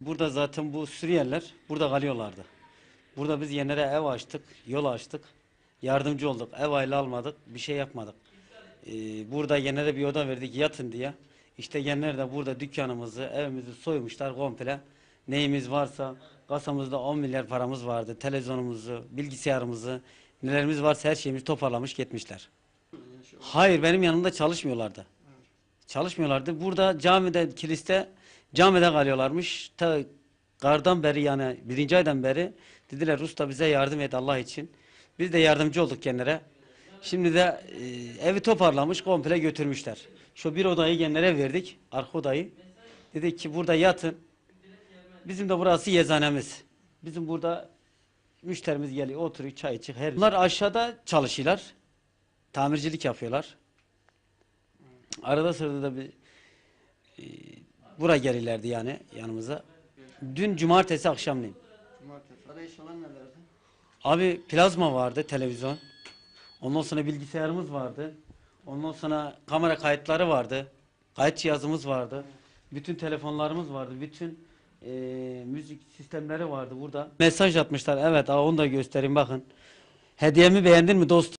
Burada zaten bu Suriyeliler burada kalıyorlardı. Burada biz yenilere ev açtık, yol açtık. Yardımcı olduk. Ev aile almadık, bir şey yapmadık. Ee, burada yenilere bir oda verdik yatın diye. İşte yenilere de burada dükkanımızı, evimizi soymuşlar komple. Neyimiz varsa kasamızda 10 milyar paramız vardı. Televizyonumuzu, bilgisayarımızı, nelerimiz varsa her şeyimizi toparlamış gitmişler. Hayır benim yanımda çalışmıyorlardı. Çalışmıyorlardı. Burada camide, kiliste camide kalıyorlarmış. Ta kardan beri yani birinci aydan beri dediler usta bize yardım et Allah için. Biz de yardımcı olduk kendilerine. Şimdi de e, evi toparlamış komple götürmüşler. Şu bir odayı genlere verdik. Arka odayı. Dedik ki burada yatın. Bizim de burası yezanemiz. Bizim burada müşterimiz geliyor oturuyor çay içiyor. Her... Bunlar aşağıda çalışıyorlar. Tamircilik yapıyorlar. Arada sırada da bir e, buraya gelirlerdi yani yanımıza. Dün cumartesi akşamleyin. Cumartesi. Arayış olan nelerdi? Abi plazma vardı televizyon. Ondan sonra bilgisayarımız vardı. Ondan sonra kamera kayıtları vardı. Kayıt cihazımız vardı. Bütün telefonlarımız vardı. Bütün e, müzik sistemleri vardı burada. Mesaj atmışlar. Evet aa, onu da göstereyim bakın. Hediyemi beğendin mi dostum?